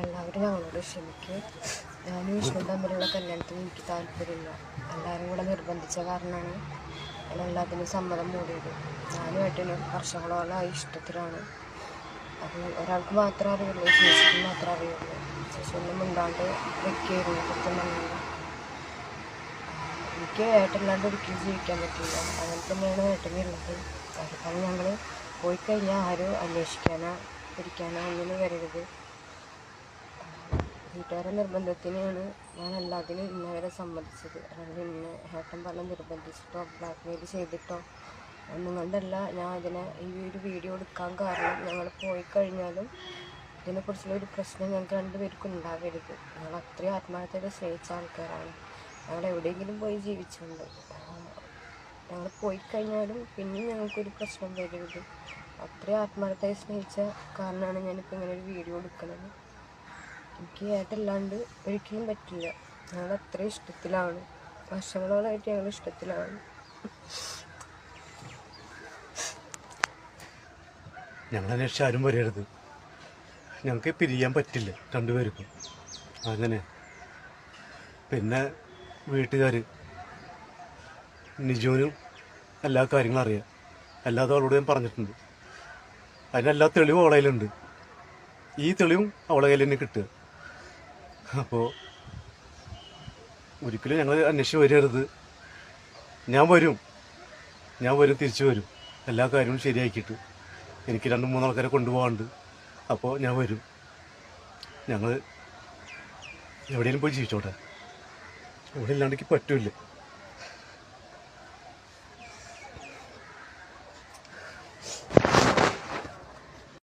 എല്ലാവരും ഞങ്ങളോട് ക്ഷമിക്കുക ഞാനും വിഷ്ണു തമ്മിലുള്ള കല്യാണത്തിന് എനിക്ക് താല്പര്യമില്ല. എല്ലാവരും കൂടെ നിർബന്ധിച്ച കാരണമാണ് ഞാൻ എല്ലാത്തിനും സമ്മതം മൂടിയത്. ഞാനും ഏട്ടനും ആ ഇഷ്ടത്തിലാണ്. അത് ഒരാൾക്ക് മാത്രമേ അറിയുള്ളൂ ചേച്ചിക്ക് മാത്രമേ അറിയുള്ളൂ. ചേച്ചി ഒന്നും മിണ്ടാണ്ട് വെക്കുകയായിരുന്നു കൃത്യം പറഞ്ഞാൽ എനിക്ക് ഏട്ടനില്ലാണ്ട് ഒരിക്കലും ജീവിക്കാൻ പറ്റില്ല അങ്ങനെ തന്നെയാണ് ഏട്ടനുള്ളത് അതുപോലെ ഞങ്ങൾ പോയി കഴിഞ്ഞാൽ ആരും അന്വേഷിക്കാനോ പിടിക്കാനോ ഒന്നിനും വരരുത് വീട്ടുകാരുടെ നിർബന്ധത്തിനാണ് ഞാൻ എല്ലാത്തിനും ഇന്നവരെ സമ്മതിച്ചത്. അല്ലെങ്കിൽ ഇന്ന് ഏട്ടൻ പറഞ്ഞ നിർബന്ധിച്ചിട്ടോ ബ്ലാക്ക് മെയിൽ ചെയ്തിട്ടോ ഒന്നും കൊണ്ടല്ല ഞാൻ ഇതിനെ ഈ ഒരു വീഡിയോ എടുക്കാൻ കാരണം ഞങ്ങൾ പോയി കഴിഞ്ഞാലും ഇതിനെക്കുറിച്ചുള്ള ഒരു പ്രശ്നം ഞങ്ങൾക്ക് രണ്ടുപേർക്കും ഉണ്ടാകരുത് ഞങ്ങൾ അത്രയും ആത്മാർത്ഥത സ്നേഹിച്ച ആൾക്കാരാണ്. ഞങ്ങൾ എവിടെയെങ്കിലും പോയി ജീവിച്ചുണ്ട് ഞങ്ങൾ പോയി കഴിഞ്ഞാലും പിന്നെയും ഞങ്ങൾക്കൊരു പ്രശ്നം വരരുത്. അത്രയും ആത്മാർത്ഥമായി സ്നേഹിച്ച കാരണമാണ് ഞാനിപ്പോൾ ഇങ്ങനെ ഒരു വീഡിയോ എടുക്കുന്നത്. എനിക്ക് ഏട്ടല്ലാണ്ട് ഒരിക്കലും പറ്റില്ല. ഞങ്ങൾ അത്ര ഇഷ്ടത്തിലാണ്. വർഷങ്ങളോളായിട്ട് ഞങ്ങൾ ഇഷ്ടത്തിലാണ്. ഞങ്ങളെ അന്വേഷിച്ച് ആരും വരരുത് ഞങ്ങൾക്ക് പിരിയാൻ പറ്റില്ല രണ്ടുപേർക്കും. അങ്ങനെ. പിന്നെ വീട്ടുകാർ നിജുവിനും എല്ലാ കാര്യങ്ങളും അറിയാം. അല്ലാതെ അവളോട് ഞാൻ പറഞ്ഞിട്ടുണ്ട്. അതിനെല്ലാ തെളിവും അവളെ കയ്യിലുണ്ട്. ഈ തെളിവും അവളെ കയ്യിൽ തന്നെ കിട്ടുക. അപ്പോൾ ഒരിക്കലും ഞങ്ങൾ അന്വേഷിച്ച് വരരുത്. ഞാൻ വരും. ഞാൻ വരും തിരിച്ചു വരും. എല്ലാ കാര്യവും ശരിയാക്കിയിട്ട്. എനിക്ക് രണ്ട് മൂന്നാൾക്കാരെ കൊണ്ടുപോകാണ്ട് അപ്പോൾ ഞാൻ വരും. ഞങ്ങൾ എവിടെയെങ്കിലും പോയി ജീവിച്ചോട്ടെ. ഇവിടെ ഇല്ലാണ്ടെങ്കിൽ പറ്റൂല